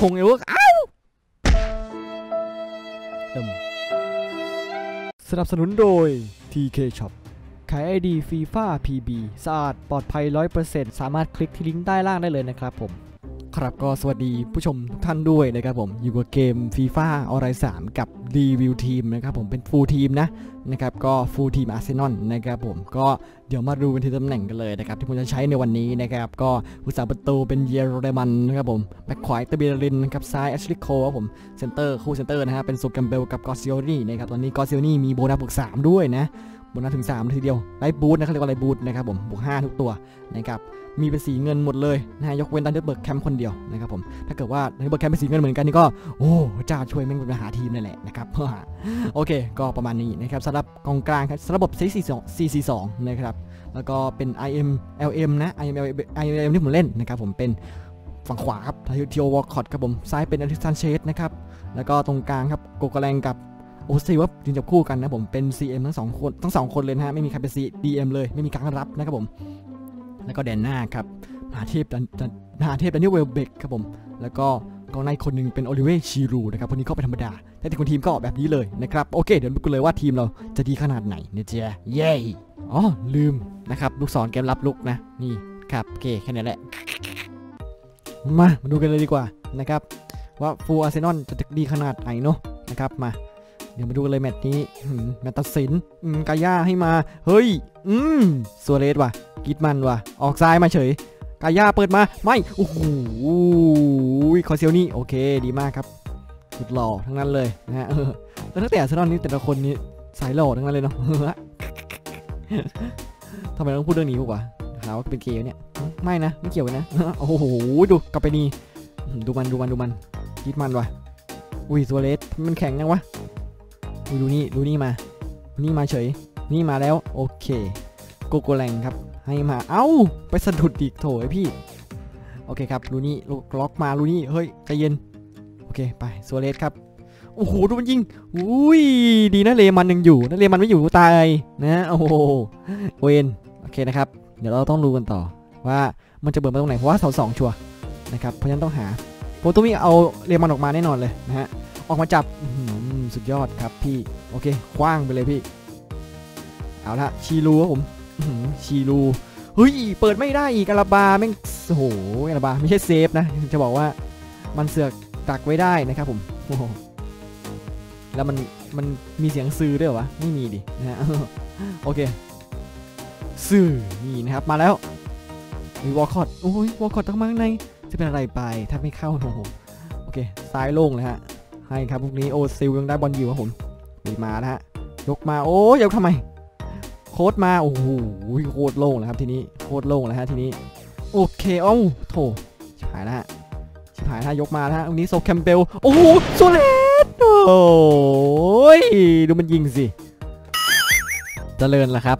คงไอเวอร์อ้าวสนับสนุนโดย TK Shop ขาย ID FIFA PB สะอาดปลอดภัย 100%สามารถคลิกที่ลิงก์ใต้ล่างได้เลยนะครับผม ครับก็สวัสดีผู้ชมทุกท่านด้วยนะครับผมอยู่กับเกม FIFA ออนไลน์3กับรีวิวทีมนะครับผมเป็นฟูลทีมนะนะครับก็ฟูลทีมอาร์เซนอลนะครับผมก็เดี๋ยวมาดูกันที่ตำแหน่งกันเลยนะครับที่ผมจะใช้ในวันนี้นะครับก็ผู้สาประตูเป็นเยโรเดมันนะครับผมแบ็คขวาเตเบรินนะครับซ้ายแอชลิโคครับผมเซนเตอร์คู่เซนเตอร์นะฮะเป็นสุกัมเบลกับกอซิโอนี่นะครับตอนนี้กอซิโอนี่มีโบนัสบวก3ด้วยนะ โบนัสถึง3ทีเดียวไลฟ์บูทนะครับเรียกว่าไลฟ์บูทนะครับผมบวก5ทุกตัวนะครับมีเป็นสีเงินหมดเลยนะฮะยกเว้นดันเดอร์เบิร์กแคมป์คนเดียวนะครับผมถ้าเกิดว่าดันเดอร์เบิร์กแคมป์เป็นสีเงินเหมือนกันนี่ก็โอ้เจ้าช่วยแม่งเป็นปัญหาทีมนั่นแหละนะครับโอเค ก็ประมาณนี้นะครับสำหรับกองกลางครับระบบ 442 442นะครับแล้วก็เป็น IM LM นะ IM IM ที่ผมเล่นนะครับผมเป็นฝั่งขวาครับทีโอวอลคอตครับผมซ้ายเป็นอลิสันเชสนะครับแล้วก็ตรงกลางครับโกกแรงกับ โอซีว่ายืนจับคู่กันนะผมเป็น CM ทั้งสองคนทั้งสองคนเลยนะฮะไม่มีใครเป็น DM เลยไม่มีการรับนะครับผม แล้วก็แดนหน้าครับมหาเทพดันนมหาเทพดันนิเวลเบกครับผม แล้วก็กองในคนหนึงเป็นโอลิเวชีรูนะครับคนนี้ก็เป็นธรรมดา แต่ที่คนทีมก็แบบนี้เลยนะครับ โอเค เดี๋ยวมาดูกันเลยว่าทีมเราจะดีขนาดไหนเนี่ยเจ๊เย้อ๋อลืมนะครับลูกศรเกมรับลุกนะนี่ครับโอเคแค่นี้แหละ มามาดูกันเลยดีกว่านะครับว่าฟูอาร์เซนอลจะดีขนาดไหนเนาะนะครับมา เดี๋ยวมาดูกันเลยแมตช์นี้แมตช์ตัดสินกาย่าให้มา เฮ้ย อืมซัวเรสว่ะกิดมันว่ะ ออกซ้ายมาเฉย กาย่าเปิดมา ไม่ โอ้โหคอเซียวนี่ โอเค ดีมากครับ สุดหล่อทั้งนั้นเลยนะฮะเออแล้วตั้งแต่อาร์เซนอลนี่แต่ละคนนี้สายหล่อทั้งนั้นเลยเนาะทำไมต้องพูดเรื่องนี้วะหาว่าเป็นเกย์เนี่ยไม่นะ ไม่เกี่ยวนะ โอ้โห ดูกลับไปนี่ดูมันดูมันดูมันกิดมันว่ะอุ้ยตัวเลสมันแข็งยังวะ ดูนี่ดูนี่มา นี่มาเฉย นี่มาแล้ว โอเคโกโกแรงครับ ให้มา เอ้า ไปสะดุดอีกโถไอพี่ โอเคครับลูนี่ล็อกมาลูนี่ เฮ้ย ใจเย็น โอเค ไปโซเรสครับ โอ้โห ดูมันยิง อุ้ย ดีนะเลมันยังอยู่นะเลมันไม่อยู่ตาย นะ โอ้โห เวนโอเคนะครับ เดี๋ยวเราต้องรู้กันต่อ ว่ามันจะเบิร์มาตรงไหน เพราะว่าเสาสองชัวนะครับ เพราะฉะนั้นต้องหาโปรตุมีเอาเลมันออกมาแน่นอนเลยนะฮะ ออกมาจับ สุดยอดครับพี่ โอเคคว้างไปเลยพี่ เอาละชีรูครับผมชีรูเฮ้ยเปิดไม่ได้อีกอาราบาแม่งโอ้โหอาราบาไม่ใช่เซฟนะ จะบอกว่ามันเสือกตักไว้ได้นะครับผมโอ้โหแล้วมันมันมีเสียงซื้อด้วยเหรอวะไม่มีดินะฮะโอเคซื้อนี่นะครับมาแล้วมีวอลคอตโอ้ยวอลคอตต้องมาข้างในจะเป็นอะไรไปถ้าไม่เข้าโอ้โหโอเคซ้ายโล่งเลยฮะ ให้ครับพวกนี้โอซิลยังได้บอลอยู่ครับผมมีมาแล้วฮะยกมาโอ้ยยกทำไม โค้ดมาโอ้โหโคตรโล่งแล้วครับทีนี้โคตรโล่งแล้วฮะทีนี้โอเคเอ้าโถชิบหายแล้วฮะชิบหายแล้วฮะยกมาแล้วฮะตรงนี้โซแคมเบลโอ้โหโซเลสโอ้ยดูมันยิงสิเจริญแล้วครับ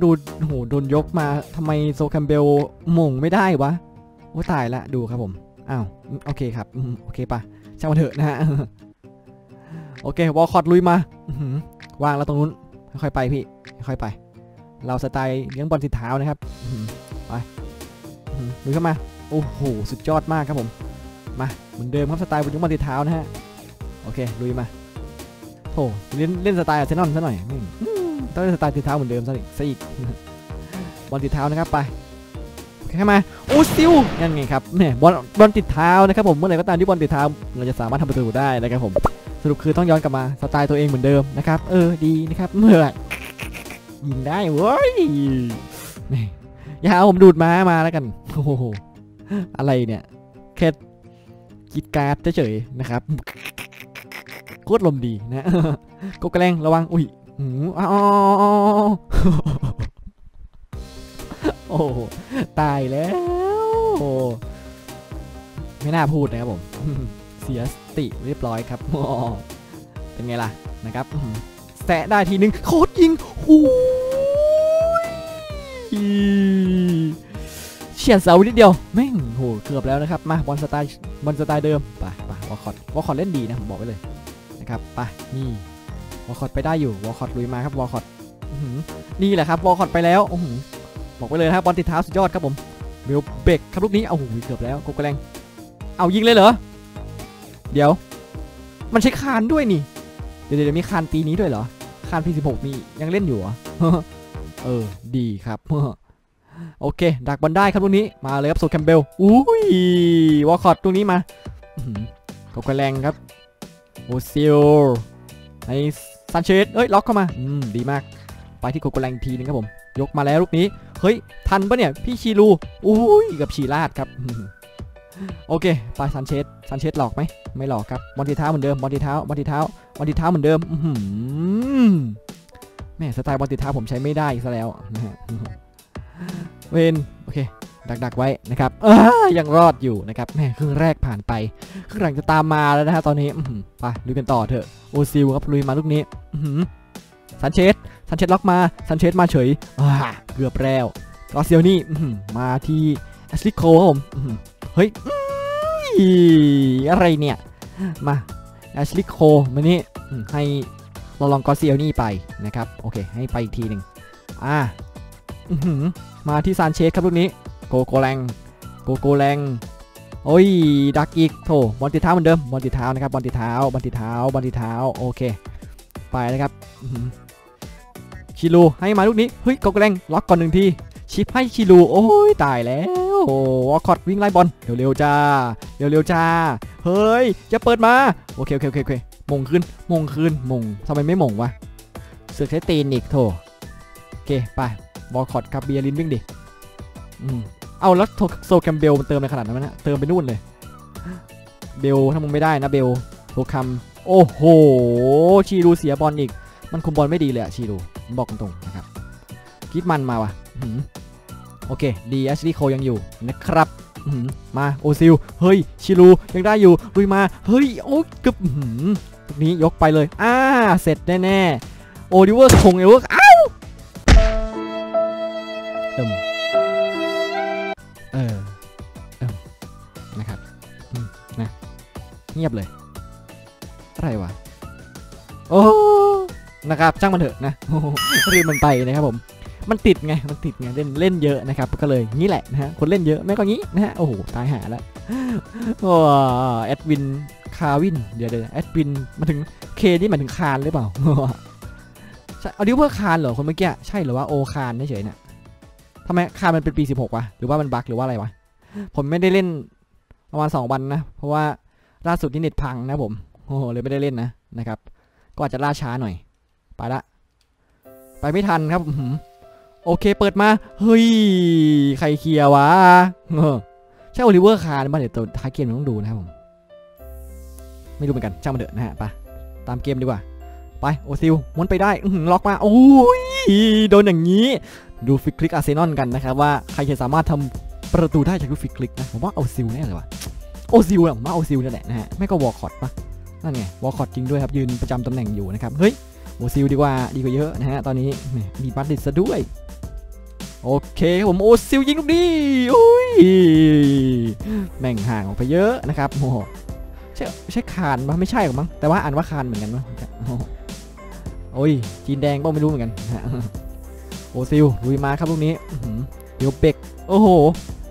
ดูโอ้โหโดนยกมาทำไมโซแคมเบลหม่งไม่ได้วะโอ้ตายละดูครับผม อ้าวโอเคครับโอเคปะช่างมันเถอะนะฮะโอเควอลคอตลุยมาวางแล้วตรงนู้นค่อยไปพี่ค่อยไป เราสไตล์เลี้ยงบอลติเท้านะครับไปลุยเข้ามาโอ้โหสุดยอดมากครับผมมาเหมือนเดิมครับสไตล์เลี้ยงบอลติเท้านะฮะโอเคลุยมาโถเล่นเล่นสไตล์อาร์เซนอลซะหน่อยต้องเล่นสไตล์ติดเท้าเหมือนเดิมซะอีกซะอีกบอลติดเท้านะครับไป เคเข้ามาโอ้ซิลยังไงครับเนี่ยบอลบอลติดเท้านะครับผมเมื่อไหร่ก็ตามที่บอลติดเท้าเราจะสามารถทำประตูได้นะครับผมสรุปคือต้องย้อนกลับมาสไตล์ตัวเองเหมือนเดิมนะครับเออดีนะครับเมื่อยิงได้เว้ยนี่อย่าเอาผมดูดม้ามาแล้วกันโอ้โหอะไรเนี่ยแค่กิดการ์ดเฉยๆนะครับโคตรลมดีนะกกระแรงระวังอุ้ยหูอ้าวโอ้โห ตายแล้ว ไม่น่าพูดนะครับผม เสียสติเรียบร้อยครับเป็นไงล่ะนะครับแสะได้ทีนึงโคตรยิงหูเฉียดเสานิดเดียวแม่งโหเกือบแล้วนะครับ มาบอลสไตล์บอลสไตล์เดิมไปไปวอลคอตวอลคอตเล่นดีนะผมบอกไว้เลยนะครับไปนี่วอลคอตไปได้อยู่วอลคอตลุยมาครับวอลคอตนี่แหละครับวอลคอตไปแล้วอื้อหือ บอกไว้เลยนะครับบอลติดเท้าสุดยอดครับผมเบลเบกครับลูกนี้เอาหูเกือบแล้วโกกแรงเอายิงเลยเหรอเดี๋ยว มันใช้คานด้วยนี่ เดี๋ยวเดี๋ยวมีคานปีนี้ด้วยเหรอคานปีสิบหกมียังเล่นอยู่เหรอเออดีครับโอเค ดักบอลได้ครับตรงนี้มาเลยครับโซแคมเบลอุ้ยวอลคอตตรงนี้มาอื้อหือตกแรงครับโอซิลไอซันเชสเอ้ยล็อกเข้ามาอืมดีมาก ไปที่โกโกแรงอีกทีนึงครับผม ยกมาแล้วลูกนี้ เฮ้ย ทันปะเนี่ย พี่ชีรูอุ้ยกับชีลาดครับ โอเคไปซันเชสซันเชสหลอกไหมไม่หลอกครับบอลทีเท้าเหมือนเดิมบอลทีเท้าบอลทีเท้าบอลทีเท้าเหมือนเดิมอือหือแม่สไตล์บอลทีเท้าผมใช้ไม่ได้อีกซะแล้วนะฮะเวนโอเค ดักดักไว้นะครับอ้ายังรอดอยู่นะครับแม่ครึ่งแรกผ่านไปครึ่งหลังจะตามมาแล้วนะฮะตอนนี้ไปลุยกันต่อเถอะโอซิลครับลุยมาลูกนี้ซันเชส ซันเชสล็อกมาซันเชสมาเฉยเกือบแล้วกอเซียวนี่มาที่แอสลิโคครับผมเฮ้ยอะไรเนี่ยมาแอสลิโคมานี่ให้เราลองกอเซียวนี่ไปนะครับโอเคให้ไปอีกทีหนึ่งอ่ามาที่ซานเชสครับลูกนี้โกโกแรงโกโกแรงโอ้ยดักอีกโถบอลติดเท้าเหมือนเดิมบอลติดเท้านะครับบอลติดเท้าบอลติดเท้าบอลติดเท้าโอเค ไปนะครับ อื้อหือชิลูให้มาลูกนี้เฮ้ยกโกแรงล็อกก่อนหนึ่งทีชิปให้ชิลูโอ้ยตายแล้วโอ้วอคอตวิ่งไล่บอลเร็วๆจ้าเร็วๆจ้าเฮ้ยจะเปิดมาโอเคโอเคโอเคโอเคมงขึ้นมงขึ้นมงทำไมไม่มงวะเสือกใช้ตีนอีกโถโอเคไปบอคอตครับเบียรินวิ่งดิอืมเอาแล้วโทโซแคมเบลมันเติมในขนาดนั้นนะเติมไปนู่นเลยเบลถ้ามึงไม่ได้นะเบลโทคัมโอ้โหชีรูเสียบอลอีก มันคุมบอลไม่ดีเลยอะชีรูบอกตรงๆนะครับคิดมันมาว่ะโอเคดีแอชลีย์โคยังอยู่นะครับมาโอซิล เฮ้ย ชิรูยังได้อยู่ลุยมา เฮ้ย โอ้กึบตรงนี้ยกไปเลย อ่า เสร็จแน่ๆ โอดิเวอร์คงเอเวอร์อ้าวเอิมเออเอิมนะครับนะเงียบเลย อะไรวะ นะครับจ้างมันเถอะนะรีบมันไปนะครับผมมันติดไง มันติดไงเล่นเล่นเยอะนะครับ ก็เลยงี้แหละนะฮะ คนเล่นเยอะแม่ก็งี้นะฮะ โอ้โห ตายหาแล้วโอ้แอดวิน คาวิน เดี๋ยวเดี๋ยวแอดวิน มาถึงเคนี่หมาถึงคานหรือเปล่าเอาดิวเพื่อคานเหรอ คนเมื่อกี้ ใช่หรือว่าโอคานเฉยๆเนี่ยทำไมคานมันเป็นปี 16 วะ หรือว่ามันบั๊กหรือว่าอะไรวะ ผมไม่ได้เล่นประมาณ 2 วันนะ เพราะว่าล่าสุดนี่เน็ตพังนะผม โอ้โห เลยไม่ได้เล่นนะนะครับ ก็อาจจะล่าช้าหน่อย ไปละ ไปไม่ทันครับโอเคเปิดมา เฮ้ย ใครเคลียร์วะใช่โอลิเวอร์คาร์มาเดี๋ยวตัวท้ายเกมต้องดูนะครับผม ไม่รู้เหมือนกันช่างมันเถอะนะฮะไปตามเกมดีกว่า ไปโอซิลม้วนไปได้ล็อกมา โอ้ยโดนอย่างนี้ ดูฟิกคลิกอาร์เซนอลกันนะครับว่าใครจะสามารถทำประตูได้จากลูกฟิกคลิกนะผมว่าโอซิลแน่เลยว่ะโอซิลอะผมว่าโอซิลนี่นแหละนะฮะไม่ก็วอลคอตปะนั่นไงวอลคอตจริงด้วยครับยืนประจำตำแหน่งอยู่นะครับเฮ้ย โอซิลดีกว่าดีกว่าเยอะนะฮะตอนนี้มีบัตติดซะด้วย โอเคผมโอซิลยิงลูกนี้อุ้ยแม่งห่างออกไปเยอะนะครับโอ้ใช่ใช่คานปะไม่ใช่หรอกมั้งแต่ว่าอ่านว่าคานเหมือนกันวะโอ้โหโอ้ยจีนแดงก็ไม่รู้เหมือนกันฮะโอซิลลุยมาครับลูกนี้เดี๋ยวเบกโอ้โห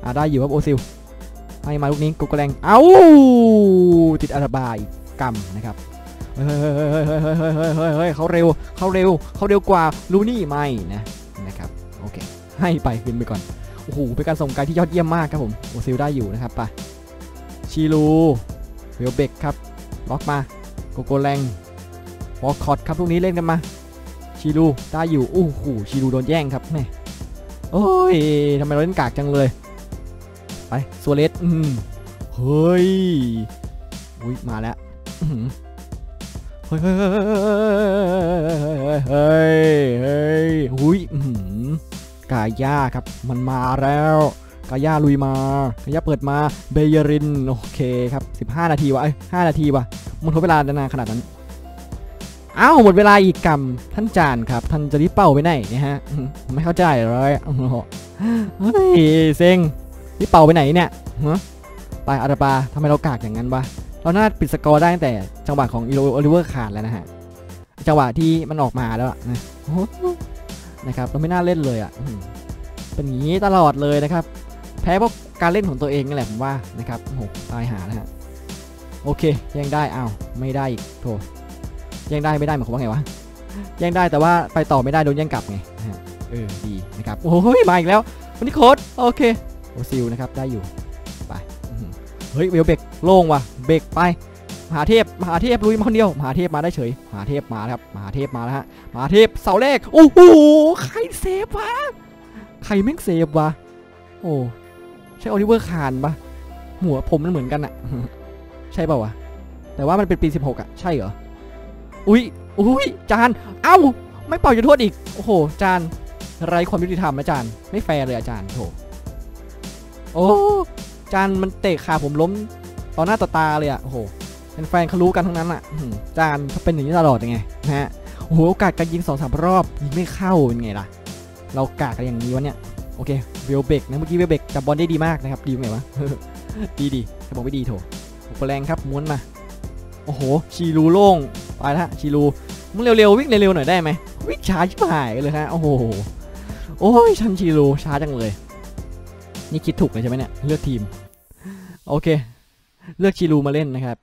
อ่าได้อยู่ครับโอซิลให้มาลูกนี้กุกแรงเอ้าติดอาราบายกรรมนะครับ เฮ้ยเฮ้ยเฮ้ยเขาเร็วเขาเร็วเขาเร็วกว่าลูนี่ไม่นะนะครับโอเคให้ไปขึ้นไปก่อนโอ้โหเป็นการส่งกายที่ยอดเยี่ยมมากครับผมโอซิลได้อยู่นะครับไปชีลูเวลเบกครับล็อกมาโกโกแรงบอคอดครับพวกนี้เล่นกันมาชีลูได้อยู่โอ้โหชีลูโดนแย่งครับแม่โอ้ยทำไมเราเล่นกากจังเลยไปสัวเลสอืเฮ้ยอุ้ยมาแล้ว เฮ้ยเฮ้ยเฮ้ยเฮ้ยหุยอื้อหือกาย่าครับ มันมาแล้วกาย่าลุยมากาย่าเปิดมาเบเยริน โอเคครับ 15 นาทีวะเอ้ย5นาทีวะมันทดเวลานานขนาดนั้น อ้าวหมดเวลาอีกกรรมท่านจานครับ ท่านจะรีบเป้าไปไหนเนี่ยฮะ ไม่เข้าใจเลยโอ้เฮ้ยเซ็งรีบเป่าไปไหนเนี่ยฮะไปอาราบาทำไมเรากากอย่างนั้นวะ เราน่าปิดสกอร์ได้ตั้งแต่จังหวะของอีโอลิเวอร์ขาดแล้วนะฮะจังหวะที่มันออกมาแล้วนะนะครับเราไม่น่าเล่นเลยอะเป็นอย่างนี้ตลอดเลยนะครับ แพ้เพราะการเล่นของตัวเองนี่แหละผมว่านะครับโอ้โหตายหานะฮะโอเคแย่งได้อ้าวไม่ได้อีกโถแย่งได้ไม่ได้หมายความว่าไงวะแย่งได้แต่ว่าไปต่อไม่ได้โดนแย่งกลับไงเออดีนะครับโอ้ยมาอีกแล้ววันนี้โค้ดโอเคโอซิลนะครับได้อยู่ เฮ้ยเวลเบกโล่งว่ะเบกไปมหาเทพมหาเทพลุยมาคนเดียวมหาเทพมาได้เฉยมหาเทพมาแล้วครับมหาเทพมาแล้วฮะมหาเทพเสาแรกโอ้โหใครเซฟวะใครแม่งเซฟวะโอ้ใช่โอลิเวอร์คานปะหัวผมมันเหมือนกันอะใช่ป่าวะแต่ว่ามันเป็นปี 16อะใช่เหรออุ้ยอุ้ยจานเอ้าไม่เป่าจุดโทษอีกโอ้โหจานไรความยุติธรรมนะจานไม่แฟร์เลยอาจารย์โถโอ้ จานมันเตะขาผมล้มต่อหน้าต่อตาเลยอะโอ้โหเป็นแฟนเขารู้กันทั้งนั้นอะจานเขาเป็นอย่างนี้ตลอดยังไงนะฮะโอ้โหโอกาสการยิงสองสามรอบยิงไม่เข้าเป็นไงล่ะ เรากากกันอย่างนี้วะเนี่ยโอเคเวลเบกนะเมื่อกี้เวลเบกจับบอลได้ดีมากนะครับดีตรงไหนวะดีดีถ้าบอกไม่ดีโถโอ้โหแรงครับม้วนมาโอ้โหชีรูโล่งไปละชีรูมึงเร็วๆวิ่งเร็วๆหน่อยได้ไหมวิ่งช้าชิบหายเลยฮะโอ้โหโอ้ยชันชีรูช้าจังเลย นี่คิดถูกเลยใช่ไหมเนี่ย เลือกทีม โอเค เลือกชีรูมาเล่นนะครับ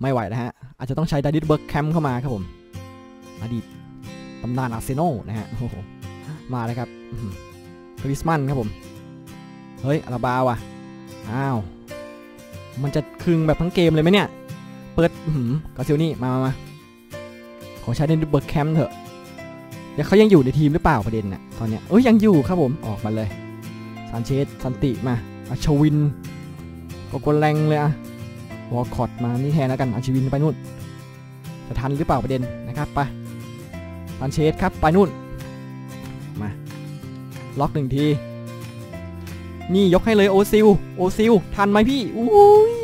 ไม่ไหวนะฮะ อาจจะต้องใช้ดาริสเบิร์กแคมป์เข้ามาครับผม อดีตตำนานอาร์เซนอลนะฮะโอ้โหมาเลยครับคริสมันครับผม เฮ้ยอาราบาว่ะ อ้าว มันจะคึงแบบทั้งเกมเลยไหมเนี่ย เปิดหืมกาซิลนี่ มามามาขอใช้เดนเบิร์กแคมป์เถอะเดี๋ยวเขายังอยู่ในทีมหรือเปล่าประเด็นน่ะตอนเนี้ยเอ้ยยังอยู่ครับผม ออกมาเลย ซานเชสซันติมาอาชวินก็กดแรงเลยอะวอลคอตมานี่แทนแล้วกันอาชวินไปนู่นจะทันหรือเปล่าประเด็นนะครับไปซานเชสครับไปนู่นมาล็อกหนึ่งทีนี่ยกให้เลยโอซิลโอซิลทันไหมพี่อุ้ย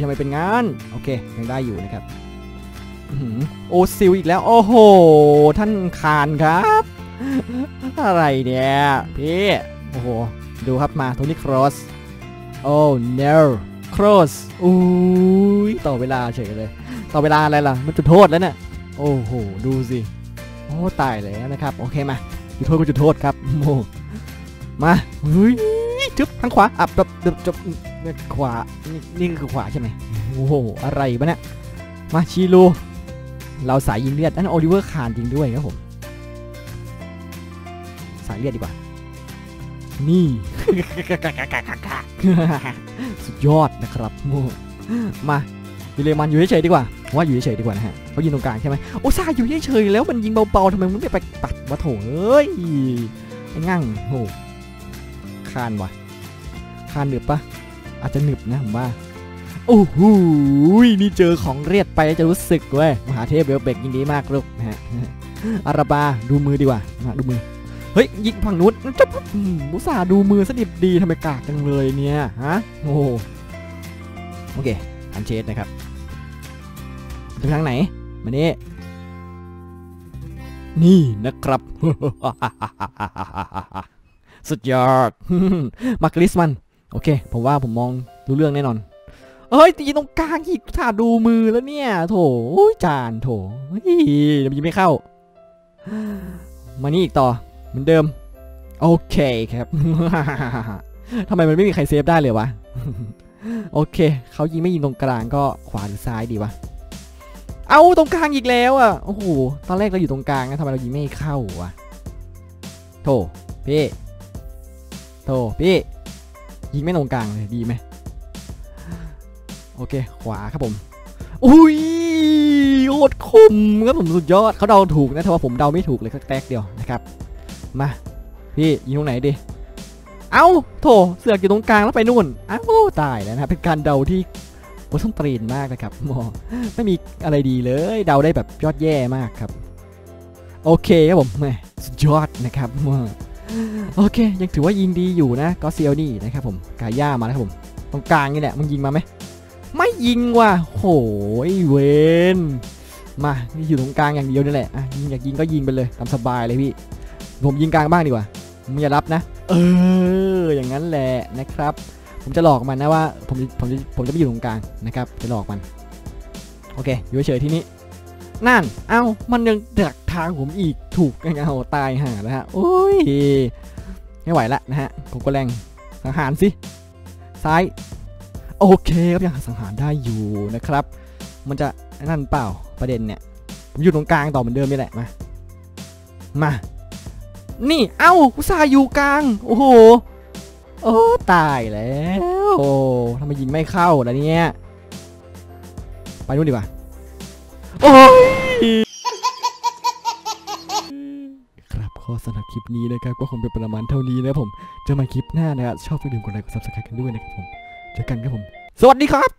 ทำไมเป็นงั้นโอเคยังได้อยู่นะครับโอซิลอีกแล้ว โอ้โห ท่านคานครับ อะไรเนี่ย พี่ อ้โห ดูครับมาโทนี่ครอสโอ้เนลครอสอุ้ยต่อเวลาเฉยเลย ต่อเวลาอะไรล่ะ มันจุดโทษแล้วเนี่ย โอ้โห ดูสิ โอ้ ตายแล้วนะครับ โอเคมา จุดโทษก็จุดโทษครับโมมาเฮ้ยจึ๊บทางขวาอับแบบจบจบขวา นี่นี่คือขวาใช่ไหมโอ้โห อะไรบ้าเนี่ย มาชีลู เราสายยิงเลือดนั่นโอลิเวอร์คานจริงด้วยครับผม สายเลือดดีกว่า นี่ สุดยอดนะครับโมมาวิเลมันอยู่เฉยๆดีกว่า ว่าอยู่เฉยๆดีกว่านะฮะเขายิงตรงกลางใช่ไหมโอ้ซาอยู่เฉยๆแล้วมันยิงเบาๆทำไมมันไม่ไปตัดวะโถเอ้ยไอ้งั่งโหคานวะคานหนึบปะอาจจะหนึบนะผมว่าโอ้โหนี่เจอของเรียดไปจะรู้สึกเว้ยมหาเทพเบลเบกยิงดีมากลูกนะฮะอาราบาดูมือดีกว่าดูมือ ฮ้ยยิงฝั่งนู้นจะอืมอุสาดูมือสดิบดีทำไมกากจังเลยเนี่ยฮะโอ้โอเคอันเชสนะครับไปทางไหนมานี่นี่นะครับสุดยอดมาร์คลิสมัน โอเค ผมว่าผมมองรู้เรื่องแน่นอน เอ้ยตีตรงกลางอีกถ้าดูมือแล้วเนี่ย โถจานโถเฮ้ยยวมันยิงไม่เข้า มานี่อีกต่อ เหมือนเดิม โอเคครับ ทำไมมันไม่มีใครเซฟได้เลยวะ โอเค เขายิงไม่ยิงตรงกลางก็ขวาหรือซ้ายดีวะ เอาตรงกลางอีกแล้วอะ โอ้โห ตอนแรกเราอยู่ตรงกลางนะทำไมเรายิงไม่เข้าวะ โถพี่ โถพี่ ยิงไม่ตรงกลางเลยดีไหม โอเค ขวาครับผม อุ้ยโคตรคมครับผมสุดยอดเขาเดาถูกนะแต่ว่าผมเดาไม่ถูกเลยสักแตกเดียวนะครับ มาพี่ยิงตรงไหนดีเอ้าโถเสือกอยู่ตรงกลางแล้วไปนู่นเอ้าตายแล้วนะครับเป็นการเดาที่โอ้ต้องตรีนมากนะครับมอไม่มีอะไรดีเลยเดาได้แบบยอดแย่มากครับ โอเคครับผมแมสุดยอดนะครับมอโอเค ยังถือว่ายิงดีอยู่นะก็เซียวนี่นะครับผมกาย่ามาแล้วครับผมตรงกลางนี่แหละมึงยิงมาไหมไม่ยิงว่ะโหยเวนมาอยู่ตรงกลางอย่างเดียวนี่แหละอะยิงอยากยิงก็ยิงไปเลยตามสบายเลยพี่ ผมยิงกลางบ้างดีกว่ามึงอย่ารับนะ เออ อย่างนั้นแหละนะครับ ผมจะหลอกมันนะว่า ผมผมจะผมจะไม่อยู่ตรงกลางนะครับ จะหลอกมัน โอเค อยู่เฉยที่นี้ นั่น เอ้า มันยังดักทางผมอีก ถูกยังไงเอาตายห่าแล้วฮะ โอ้ย ไม่ไหวละนะฮะ ผมก็แรงสังหารสิ ซ้าย โอเคครับยังสังหารได้อยู่นะครับ มันจะนั่นเปล่าประเด็นเนี่ย ผมอยู่ตรงกลางต่อเหมือนเดิมนี่แหละ มา มา นี่ เอ้าอุตส่าห์อยู่กลาง โอ้โห โอ้ตายแล้ว โอ้ทำไมยิงไม่เข้าล่ะเนี่ย ไปนู่นดีกว่า โอ้ยครับข้อสำหรับคลิปนี้นะครับ ก็คงเป็นประมาณเท่านี้นะครับผมเจอกันใหม่คลิปหน้านะครับ ชอบก็อย่าลืมกดไลค์กด subscribe กันด้วยนะครับผม เจอกันครับผม สวัสดีครับ